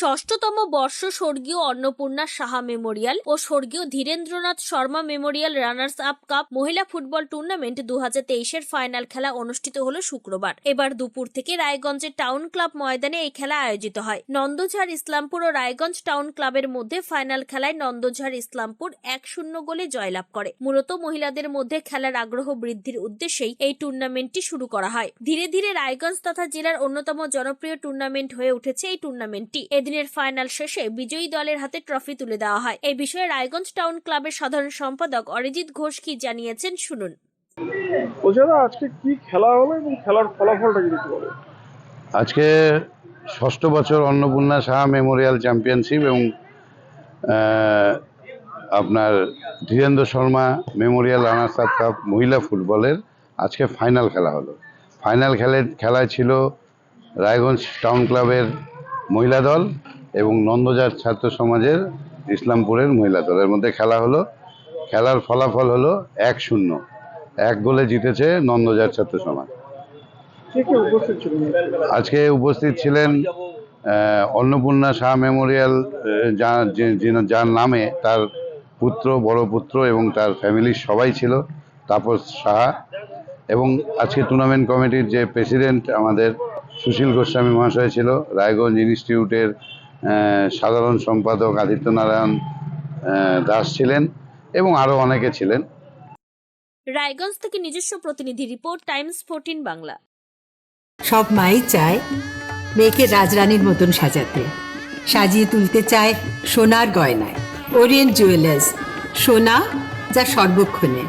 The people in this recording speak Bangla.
ষষ্ঠতম বর্ষ স্বর্গীয় অন্নপূর্ণা সাহা মেমোরিয়াল ও স্বর্গীয় Dhirendranath Sharma memorial runners up cup মহিলা ফুটবল টুর্নামেন্ট দু হাজার তেইশের ফাইনাল খেলা অনুষ্ঠিত হল শুক্রবার। এবার দুপুর থেকে রায়গঞ্জের টাউন ক্লাব ময়দানে এই খেলা আয়োজিত হয়। নন্দঝাড় ইসলামপুর ও রায়গঞ্জ টাউন ক্লাবের মধ্যে ফাইনাল খেলায় নন্দঝাড় ইসলামপুর এক শূন্য গোলে জয়লাভ করে। মূলত মহিলাদের মধ্যে খেলার আগ্রহ বৃদ্ধির উদ্দেশ্যেই এই টুর্নামেন্টটি শুরু করা হয়। ধীরে ধীরে রায়গঞ্জ তথা জেলার অন্যতম জনপ্রিয় টুর্নামেন্ট হয়ে উঠেছে এই টুর্নামেন্টটি। এদিনের ফাইনাল শেষে বিজয়ী দলের হাতে ট্রফি তুলে দেওয়া হয়। এই বিষয়ে রায়গঞ্জ টাউন ক্লাবের সাধারণ সম্পাদক অরিজিৎ ঘোষ কি জানিয়েছেন শুনুন। আজকে কি খেলা হলো এবং খেলার ফলাফলটা যদি বলো আজকে ষষ্ঠ বছর অন্নপূর্ণা সাহা মেমোরিয়াল চ্যাম্পিয়নশিপ এবং আপনার Dhirendra Sharma memorial runners up cup মহিলা ফুটবলের আজকে ফাইনাল খেলা হলো। ফাইনাল খেলে খেলায় ছিল রায়গঞ্জ টাউন ক্লাবের মহিলা দল এবং নন্দজার ছাত্র সমাজের ইসলামপুরের মহিলা দলের মধ্যে খেলা হলো। খেলার ফলাফল হলো এক শূন্য। এক গোলে জিতেছে নন্দজার ছাত্র সমাজ। আজকে উপস্থিত ছিলেন অন্নপূর্ণা শাহ মেমোরিয়াল যার নামে তার পুত্র বড় পুত্র এবং তার ফ্যামিলির সবাই ছিল তাপস সাহা। এবং আজকে টুর্নামেন্ট কমিটির যে প্রেসিডেন্ট আমাদের সুশীল গোস্বামী মহাশয় ছিল রায়গঞ্জ ইনস্টিটিউটের আহ, সাধারণ সম্পাদক আদিত্য নারায়ণ আহ, দাস ছিলেন এবং আরও অনেকে ছিলেন। রায়গঞ্জ থেকে নিজস্ব প্রতিনিধি রিপোর্ট টাইমস ফোরটিন বাংলা। সব মাই চায় মেয়েকে রাজরানীর মতন সাজাতে। সাজিয়ে তুলতে চায় সোনার গয়নায়। ওরিয়েন্ট জুয়েলার্স সোনা যা সর্বক্ষণের।